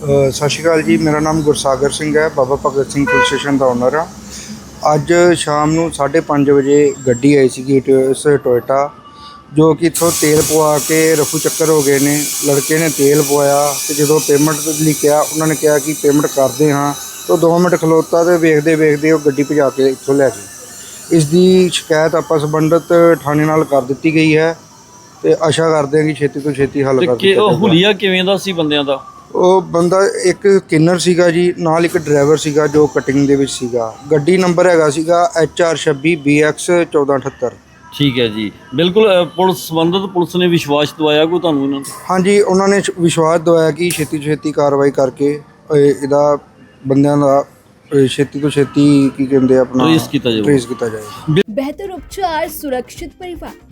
ਸਤਿ ਸ਼੍ਰੀ ਅਕਾਲ ਜੀ ਮੇਰਾ ਨਾਮ ਗੁਰਸਾਗਰ ਸਿੰਘ ਹੈ ਬਾਬਾ ਭਗਤ ਸਿੰਘ ਪੁਲਿਸ ਸਟੇਸ਼ਨ ਦਾ ਓਨਰ ਆ ਅੱਜ ਸ਼ਾਮ ਨੂੰ 5:30 ਵਜੇ ਗੱਡੀ ਆਈ ਸੀਗੀ ਟੋਇਸ ਟੋਇਟਾ ਜੋ ਕਿ ਇੱਥੋਂ ਤੇਲ ਪਵਾ ਕੇ ਰਫੂ ਚੱਕਰ ਹੋ ਗਏ ਨੇ। ਲੜਕੇ ਨੇ ਤੇਲ ਪਵਾਇਆ ਤੇ ਜਦੋਂ ਪੇਮੈਂਟ ਲਈ ਕਿਹਾ ਉਹਨਾਂ ਨੇ ਕਿਹਾ ਕਿ ਪੇਮੈਂਟ ਕਰਦੇ ਹਾਂ ਤਾਂ 2 ਮਿੰਟ ਖਲੋਤਾ ਤੇ ਵੇਖਦੇ ਵੇਖਦੇ ਉਹ ਗੱਡੀ ਭਜਾ ਕੇ ਇੱਥੋਂ ਲੈ ਗਏ। ਇਸ ਦੀ ਸ਼ਿਕਾਇਤ ਆਪਾਂ ਸੰਬੰਧਿਤ ਥਾਣੇ ਨਾਲ ਕਰ ਦਿੱਤੀ ਗਈ ਹੈ ਤੇ ਆਸ਼ਾ ਕਰਦੇ ਹਾਂ ਕਿ ਛੇਤੀ ਤੋਂ ਛੇਤੀ ਹੱਲ ਕਰ ਕਿ ਦਿੱਤਾ ਉਹ ਜਾਵੇਗਾ ਹੁਲੀਆ ਕਿਵੇਂ ਦਾ ਸੀ ਬੰਦਿਆਂ ਦਾ? ਉਹ ਬੰਦਾ ਇੱਕ ਕਿੰਨਰ ਸੀਗਾ ਜੀ ਨਾਲ ਇੱਕ ਡਰਾਈਵਰ ਸੀਗਾ ਜੋ ਕਟਿੰਗ ਦੇ ਵਿੱਚ ਸੀਗਾ। ਗੱਡੀ ਨੰਬਰ ਹੈਗਾ ਸੀਗਾ HR26 BX 1478 ਠੀਕ ਹੈ ਜੀ। ਬਿਲਕੁਲ ਅ, ਪੁਲਿਸ ਸੰਬੰਧਿਤ ਪੁਲਿਸ ਨੇ ਵਿਸ਼ਵਾਸ ਦਵਾਇਆ ਕੋਈ ਤੁਹਾਨੂੰ ਇਹਨਾਂ ਤੇ? ਹਾਂਜੀ ਉਹਨਾਂ ਨੇ ਸ਼- ਵਿਸ਼ਵਾਸ ਦਵਾਇਆ ਕਿ ਛੇਤੀ ਤੋਂ ਛੇਤੀ ਕਾਰਵਾਈ ਕਰਕੇ ਇਹ- ਇਹਦਾ ਬੰਦਿਆਂ ਦਾ ਇਹ ਛੇਤੀ ਤੋਂ ਛੇਤੀ ਕੀ ਕਹਿੰਦੇ ਆ ਆਪਣਾ Trace ਕੀਤਾ ਜਾਊਗਾ। trace ਕੀਤਾ ਜਾਏ ਬਿਹਤਰ ਉਪਚਾਰ ਸੁਰੱਖਿਅਤ ਪਰਿਵਾਰ।